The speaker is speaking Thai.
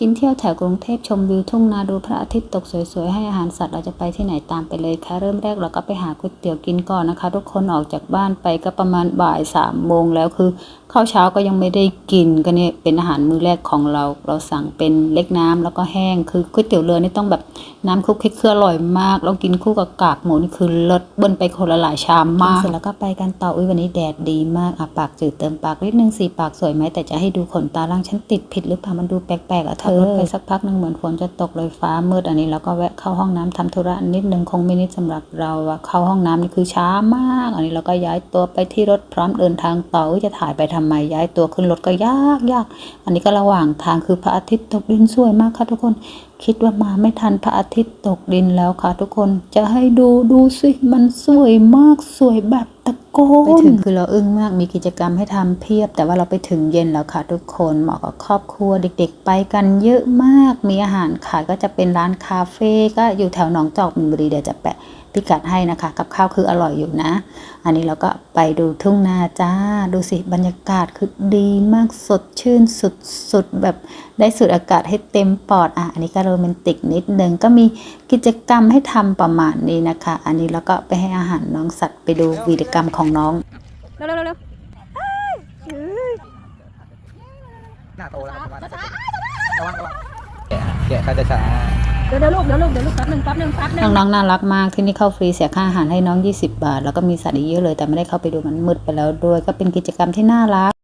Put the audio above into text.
กินเที่ยวแถวกรุงเทพชมวิวทุ่งนาดูพระอาทิตย์ตกสวยๆ ให้อาหารสัตว์เราจะไปที่ไหนตามไปเลยค่ะ เริ่มแรกเราก็ไปหาก๋วยเตี๋ยวกินก่อนนะคะ ทุกคนออกจากบ้านไปก็ประมาณบ่ายสามโมงแล้วคือข้าวเช้าก็ยังไม่ได้กินก็เนี่ยเป็นอาหารมื้อแรกของเรา เราสั่งเป็นเล็กน้ำแล้วก็แห้งคือก๋วยเตี๋ยวเรือนี่ต้องแบบน้ำคลุกเครืออร่อยมากเรากินคู่กับกากหมูนี่คือเลิศเบิ้ลไปคนละหลายชามมากเสร็จแล้วก็ไปกันต่ออุ้ยวันนี้แดดดีมากอะปากจืดเติมปากนิดนึงสีปากสวยไหมแต่จะให้ดูขนตาล่างฉันติดผิดหรือเปล่ามันดูแปลกๆอะเธอไปสักพักหนึ่งเหมือนฝนจะตกเลยฟ้ามืดอันนี้แล้วก็แวะเข้าห้องน้ำทำธุระนิดนึงคงไม่นิดสำหรับเราอะเข้าห้องน้ำนี่คือช้ามาก อันนี้เราก็ย้ายตัวไปที่รถพร้อมเดินทางต่อจะถ่ายไปทำไมย้ายตัวขึ้นรถก็ยากยากอันนี้ก็ระหว่างทางคือพระอาทิตย์ตกดินสวยมากค่ะทุกคนคิดว่ามาไม่ทันพระอาทิตย์ตกดินแล้วค่ะทุกคน จะให้ดูดูสิมันสวยมากสวยแบบตะ กนไปถึงคือเราอึ้งมากมีกิจกรรมให้ทำเพียบ แต่ว่าเราไปถึงเย็นแล้วค่ะทุกคนเหมาะกับครอบครัวเด็กๆ ไปกันเยอะมากมีอาหารขายก็จะเป็นร้านคาเฟ่ก็อยู่แถวหนองจอกมินบุรีเดี๋ยวจะแปะ พิกัดให้นะคะ กับข้าวคืออร่อยอยู่นะ อันนี้เราก็ไปดูทุ่งนาจ้า ดูสิบรรยากาศคือดีมากสดชื่นสุดๆแบบได้สูดอากาศให้เต็มปอดอะอันนี้ก็โรแมนติกนิดนึงก็มีกิจกรรมให้ทำประมาณนี้นะคะ อันนี้เราก็ไปให้อาหารน้องสัตว์ไปดูวีรกรรมของน้องเร็วเร็วเร็วหน้าโตแล้วครับระวังระวังแกะแกะเขาจะช้า เดี๋ยวเดี๋ยวลูกเดี๋ยวลูกเดี๋ยวลูกแป๊บหนึ่งแป๊บหนึ่งแป๊บหนึ่งน้องๆน่ารักมากที่นี่เข้าฟรีเสียค่าอาหารให้น้อง 20 บาท แล้วก็มีสัตว์อีกเยอะเลยแต่ไม่ได้เข้าไปดูมันมืดไปแล้วด้วยก็เป็นกิจกรรมที่น่ารัก